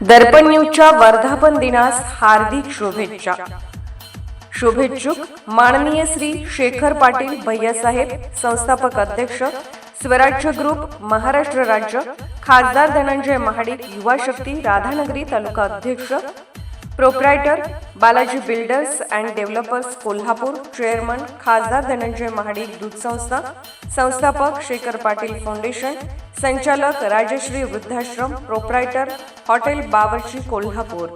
दर्पण न्यूजच्या वर्धापन दिनास हार्दिक शुभेच्छा. शुभेच्छुक माननीय श्री शेखर पाटील भैयासाहेब संस्थापक अध्यक्ष स्वराज्य ग्रुप महाराष्ट्र राज्य खासदार धनंजय महाडिक युवा शक्ती राधानगरी तालुका अध्यक्ष proprietor Balaji builders and developers Kolhapur chairman खासदार धनंजय महाडिक दूध संस्था संस्थापक शेखर पाटील फाउंडेशन संचालक राजश्री वृद्धाश्रम प्रोप्रायटर हॉटेल बावर्ची कोल्हापूर.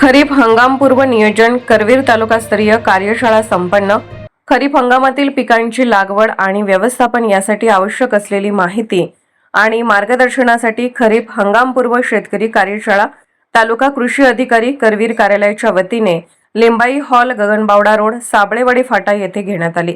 खरीप हंगामपूर्व नियोजन करवीर तालुकास्तरीय कार्यशाळा संपन्न. खरीप हंगामातील पिकांची लागवड आणि व्यवस्थापन यासाठी आवश्यक असलेली माहिती आणि मार्गदर्शनासाठी खरीप हंगामपूर्व शेतकरी कार्यशाळा तालुका कृषी अधिकारी करवीर कार्यालयाच्या वतीने लिंबाई हॉल गगनबावडा रोड साबळेवाडी फाटा येथे घेण्यात आली.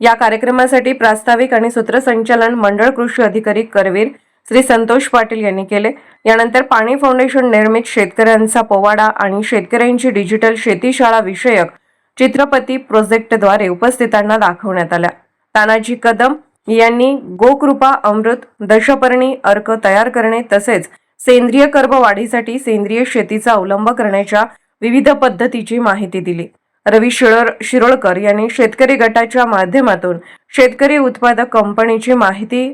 या कार्यक्रमासाठी प्रास्ताविक आणि सूत्रसंचालन मंडळ कृषी अधिकारी करवीर श्री संतोष पाटील यांनी केले. यानंतर पाणी फाउंडेशन निर्मित शेतकऱ्यांचा पोवाडा आणि शेतकऱ्यांची डिजिटल शेतीशाळा विषयक चित्रपती प्रोजेक्टद्वारे उपस्थितांना दाखवण्यात आल्या. तानाजी कदम यांनी गोकृपा अमृत दशपर्णी अर्क तयार करणे तसेच सेंद्रिय कर्ब वाढीसाठी सेंद्रिय शेतीचा अवलंब करण्याच्या विविध पद्धतीची माहिती दिली. रवी शिरोळ शिरोळकर यांनी शेतकरी गटाच्या माध्यमातून शेतकरी उत्पादक कंपनीची माहिती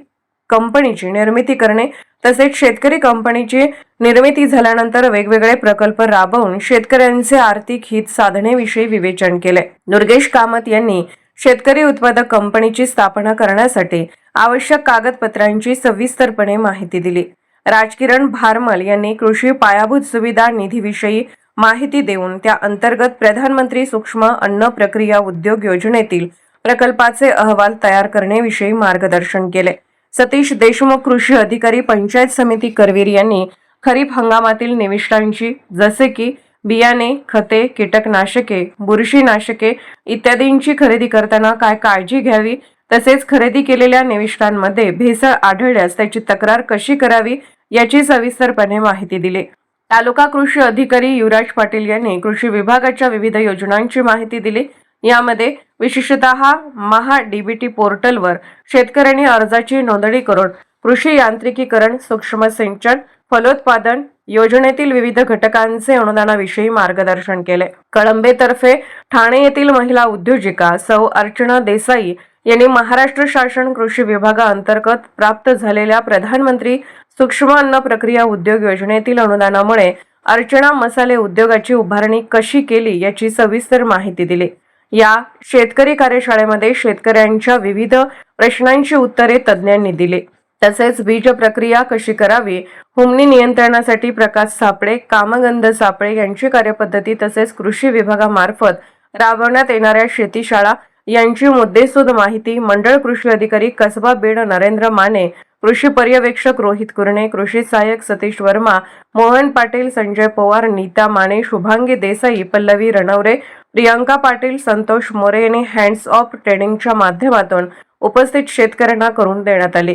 कंपनीची निर्मिती करणे तसेच शेतकरी कंपनीची निर्मिती झाल्यानंतर वेगवेगळे प्रकल्प राबवून शेतकऱ्यांचे आर्थिक हित साधनेविषयी विवेचन केले. दुर्गेश कामत यांनी शेतकरी उत्पादक कंपनीची स्थापना करण्यासाठी आवश्यक कागदपत्रांची सविस्तरपणे माहिती दिली. राजकिरण भारमल यांनी कृषी पायाभूत सुविधा निधीविषयी माहिती देऊन त्या अंतर्गत प्रधानमंत्री सूक्ष्म अन्न प्रक्रिया उद्योग योजनेतील प्रकल्पाचे अहवाल तयार करण्याविषयी मार्गदर्शन केले. सतीश देशमुख कृषी अधिकारी पंचायत समिती करवीर यांनी खरीप हंगामातील निविष्टांची जसे की बियाणे खते कीटकनाशके बुरशीनाशके इत्यादींची खरेदी करताना काय काळजी घ्यावी तसेच खरेदी केलेल्या निविष्टांमध्ये भेसळ आढळल्यास त्याची तक्रार कशी करावी याची सविस्तरपणे माहिती दिली. तालुका कृषी अधिकारी युवराज पाटील यांनी कृषी विभागाच्या विविध योजनांची माहिती दिली. यामध्ये विशेषतः महा डीबीटी पोर्टलवर शेतकऱ्यांनी अर्जाची नोंदणी करून कृषी यांत्रिकीकरण सूक्ष्म सिंचन फलोत्पादन योजनेतील विविध घटकांचे अनुदानाविषयी मार्गदर्शन केले. कळंबेतर्फे ठाणे येथील महिला उद्योजिका सौ अर्चना देसाई यांनी महाराष्ट्र शासन कृषी विभागाअंतर्गत प्राप्त झालेल्या प्रधानमंत्री सूक्ष्म अन्न प्रक्रिया उद्योग योजनेतील अनुदानामुळे अर्चना मसाले उद्योगाची उभारणी कशी केली याची सविस्तर माहिती दिली. या शेतकरी कार्यशाळेमध्ये शेतकऱ्यांच्या विविध प्रश्नांची उत्तरे तज्ज्ञांनी दिली. तसेच बीज प्रक्रिया कशी करावी हुमणी नियंत्रणासाठी प्रकाश सापळे कामगंध सापळे यांची कार्यपद्धती तसेच कृषी विभागामार्फत राबवण्यात येणाऱ्या शेतीशाळा यांची मुद्देसूद माहिती मंडळ कृषी अधिकारी कसबा बीड नरेंद्र माने कृषी पर्यवेक्षक रोहित कुरणे कृषी सहाय्यक सतीश वर्मा मोहन पाटील संजय पवार नीता माने शुभांगी देसाई पल्लवी रणवरे प्रियांका पाटील संतोष मोरे यांनी हँड्स ऑफ ट्रेनिंगच्या माध्यमातून उपस्थित शेतकऱ्यांना करून देण्यात आली.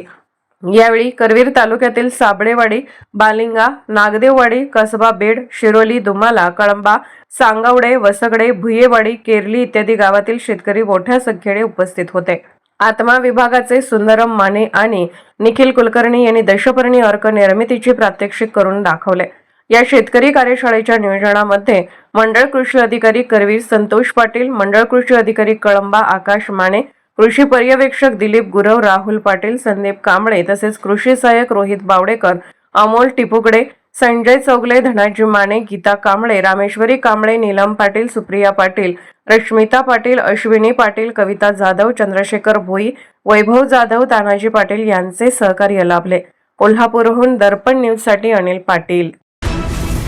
यावेळी करवीर तालुक्यातील साबळेवाडी बालिंगा नागदेववाडी कसबा बेड शिरोली दुमाला कळंबा सांगवडे वसगडे भुयेवाडी केरली इत्यादी गावातील शेतकरी मोठ्या संख्येने उपस्थित होते. आत्मा विभागाचे सुंदरम माने आणि निखिल कुलकर्णी यांनी दशपर्णी अर्क निर्मितीची प्रात्यक्षिक करून दाखवले. या शेतकरी कार्यशाळेच्या नियोजनामध्ये मंडळ कृषी अधिकारी करवीर संतोष पाटील मंडळ कृषी अधिकारी कळंबा आकाश माने कृषी पर्यवेक्षक दिलीप गुरव राहुल पाटील संदीप कांबळे तसेच कृषी सहाय्यक रोहित बावडेकर अमोल टिपुकडे संजय चौगले धनाजी माने गीता कांबळे रामेश्वरी कांबळे नीलम पाटील सुप्रिया पाटील रश्मिता पाटील अश्विनी पाटील कविता जाधव चंद्रशेखर भोई वैभव जाधव तानाजी पाटील यांचे सहकार्य लाभले. कोल्हापूरहून दर्पण न्यूजसाठी अनिल पाटील.